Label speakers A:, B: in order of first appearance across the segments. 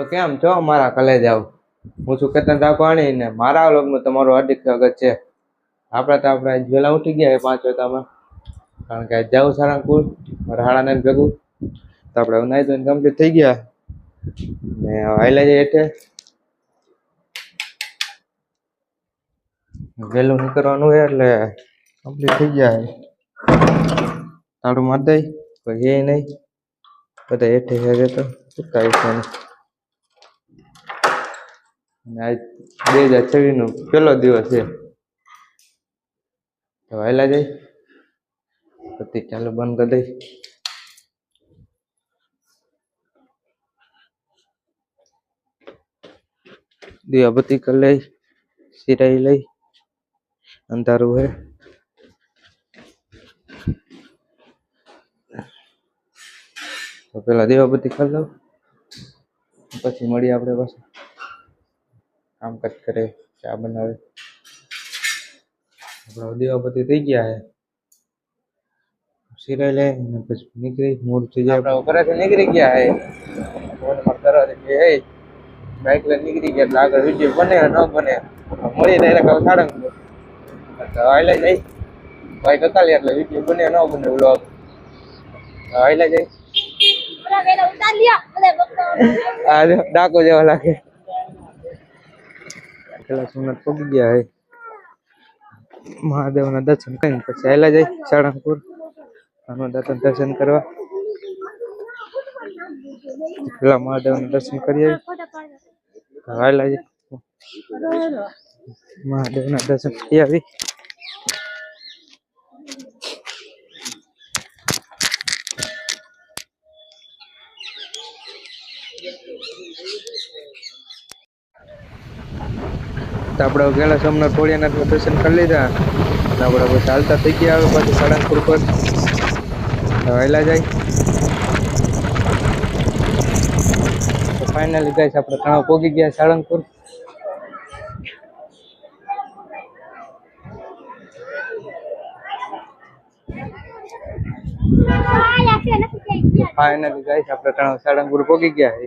A: તો કેમ છો? મારા કલેજ આવ. હું છું કેતન રાખવાણી ને મારા વ્લોગમાં તમારું હાર્દિક સ્વાગત છે. આપણે તો આપણે વહેલા ઉઠી ગયા પાંચ વાગ્યામાં કારણ કે જવું સારંગપુર મારા હાડાને ભેગું. તો આપણે નાઈ ધોઈને કમ્પ્લીટ થઈ ગયા. ને હાઈલા જઈએ એટલે. વહેલું નીકળવાનું હોય એટલે કમ્પ્લીટ થઈ ગયા તાળું મારી દઈ, કોઈ હે નહીં. બધા હેઠે હેઠે તો કાંઈ નહીં. અને આજ બે હજાર છવ્વીસ નો પહેલો દિવસ છે. તો વહેલા જઈ પછી ચાલુ બંધ કરી દઈ દીવાબત્તી કરી લઈ સિરાઈ લઈ અંધારું હે. તો પેલા દીવાબત્તી કરી લઉં પછી મળીએ આપણે પાછું. કામકાજ કરે ચા બનાવે આપણા દીવાબત્તી થઈ ગયા છે સિરાઈ લે અને પછી નીકળી મૂળ થઈ જાય આપણા ઘરેથી નીકળી ગયા છે ફોન પર તરત કે એ બાઇક લઈને નીકળી ગયા એટલે આગળ વિડીયો બને ન બને મળી ડાયરેક્ટ હવે સાળંગપુર તો હાલે જઈ બાઇક હતા લે એટલે વિડીયો બને ન બને વ્લોગ હાલે જઈ
B: Hola, ven a Italia. Hola, doctor.
A: આ જો ડાકો જેવા લાગે પેલા સોમનાથ પગી ગયા હે. મહાદેવના દર્શન કરીને પછી આયલા જાય સાળંગપુર. હનુમાન દર્શન કરવા. પેલા મહાદેવના દર્શન કરી આવી. આયલા જાય. મહાદેવના દર્શન કરી આવી. તો આપણે ગયેલા સોમનાથ ભોળિયાનાથ દર્શન કરી લીધા. અને આપણે પછી ચાલતા થઈ ગયા આવે પાછું સાળંગપુર પર. વહેલા જાય. તો ફાઇનલી ગાઈસ આપણે તણાવ પોગી ગયા સાળંગપુર. ફાઇનલી ગાઈસ આપણે તણાવ સાળંગપુર પોગી ગયા. છે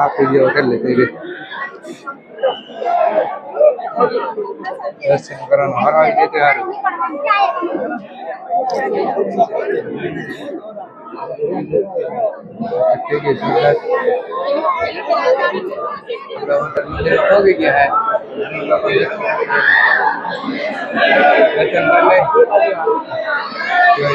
A: आप ये कर लेते हैं दर्शन करण महाराज के तैयार यार तो है? Để chừng lên đi. Cười.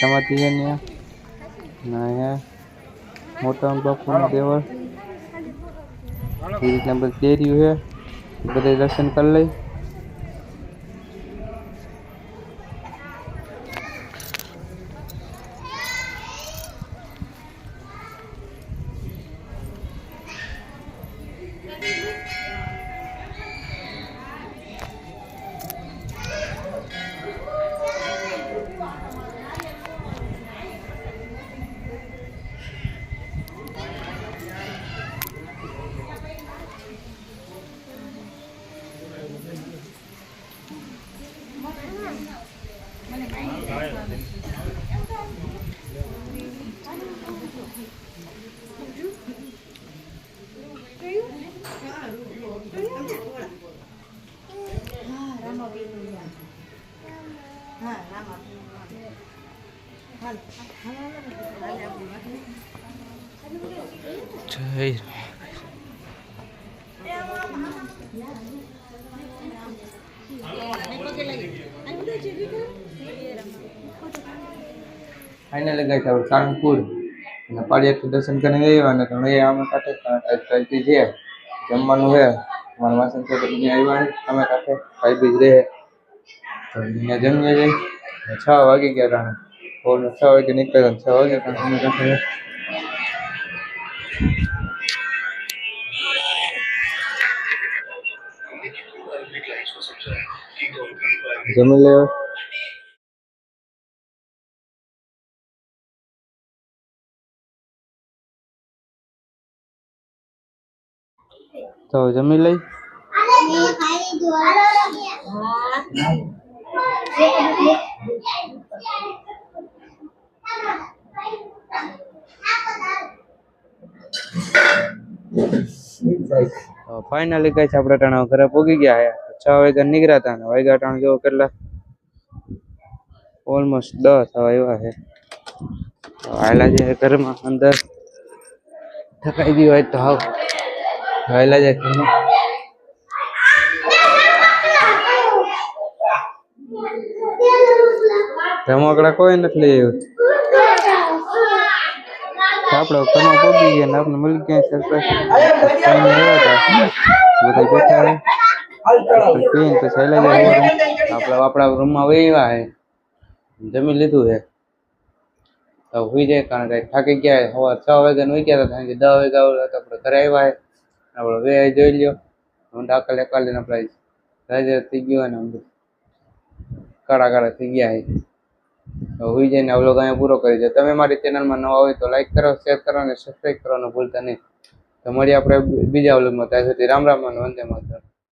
A: સમાતી છે ને ને અહીંયા મોટા બાપુનું દેવળ એ રીતના બધી ડેરીઓ છે બધે દર્શન કરી લઈ જય ફાઇનલી ગઈ આપણે સાળંગપુર અને પાળિયાથી દર્શન કરીને આવ્યા ને તો અહીંયા અમે કાંઠે કાંઠે છે જમવાનું છે અમારા વાસણ છે તો અહીંયા આવ્યા છે અમે કાંઠે ભાઈ બીજ રહે તો અહીંયા જમીએ જઈ છ વાગી ગયા તા બોલ છ વાગે નીકળ્યા છ વાગે પણ અમે કાંઠે જમી લેવા તો જમી લઈ ફાઇનલી કઈ છે આપણે ટાણા ઘરે પોગી ગયા હે છ વાગ્યા નીકળ્યા હતા ને વાગ્યા ટાણા જો કેટલા ઓલમોસ્ટ દસ થવા આવ્યા છે આયલા છે ઘરમાં અંદર થકાઈ ગયું હોય તો હાવ આયલા જાય ઘરમાં રમકડા કોઈ નથી લઈ આવ્યું તો આપણે ઘરમાં પહોંચી ગયા ને આપણે મળી ગયા સરપ્રાઈઝ બધા બેઠા હે આપણે પીને તો ચાલ્યા જાય આપણે આપણા રૂમમાં વહીવા હે. જમી લીધું છે તો હોઈ જાય કારણ કે થાકી ગયા હે. સવાર છ વાગે હોઈ ગયા હતા કારણ કે દસ વાગ્યા તો આપણે ઘરે આવ્યા હે. આપણે વે જોઈ લ્યો. હું ડાકલ એકાલીને આપણે રાજા થઈ ગયો ને કાળા કાળા થઈ ગયા હે. હોઈ જઈને આ અહીંયા પૂરો કરી દો. તમે મારી ચેનલમાં નવા હોય તો લાઈક કરો શેર કરો અને સબસ્ક્રાઈબ કરવાનું ભૂલતા નહીં. તો મળીએ આપણે બીજા વ્લોગમાં ત્યાં સુધી રામ રામ અને વંદે માતરમ.